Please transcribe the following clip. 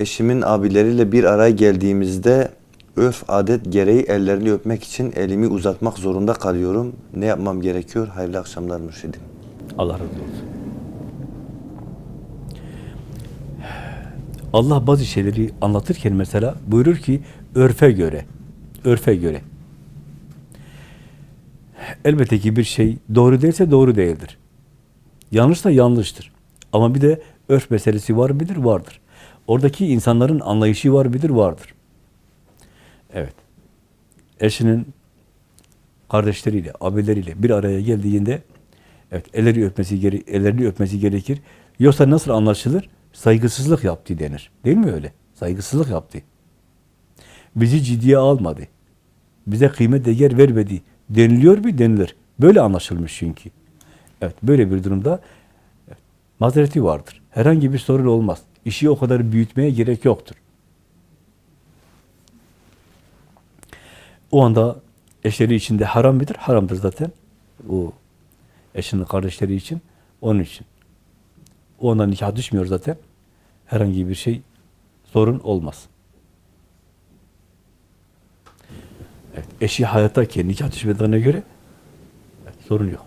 eşimin abileriyle bir araya geldiğimizde örf adet gereği ellerini öpmek için elimi uzatmak zorunda kalıyorum. Ne yapmam gerekiyor? Hayırlı akşamlar mürşidim. Allah razı olsun. Allah bazı şeyleri anlatırken mesela buyurur ki örfe göre, örfe göre. Elbette ki bir şey doğru değilse doğru değildir. Yanlışsa yanlıştır. Ama bir de örf meselesi var mıdır? Vardır. Oradaki insanların anlayışı var mıdır? Vardır. Evet. Eşinin kardeşleriyle, abileriyle bir araya geldiğinde evet elleri öpmesi gere ellerini öpmesi gerekir. Yoksa nasıl anlaşılır? Saygısızlık yaptı denir. Değil mi öyle? Saygısızlık yaptı. Bizi ciddiye almadı. Bize kıymet değer vermedi. Deniliyor mu? Denilir. Böyle anlaşılmış çünkü. Evet, böyle bir durumda evet, mazereti vardır. Herhangi bir sorun olmaz. İşi o kadar büyütmeye gerek yoktur. O anda eşleri içinde haram midir? Haramdır zaten. O eşinin kardeşleri için. Onun için. O anda nikah düşmüyor zaten. Herhangi bir şey sorun olmaz. Evet, eşi hayattayken nikah düşmediğine göre evet, sorun yok.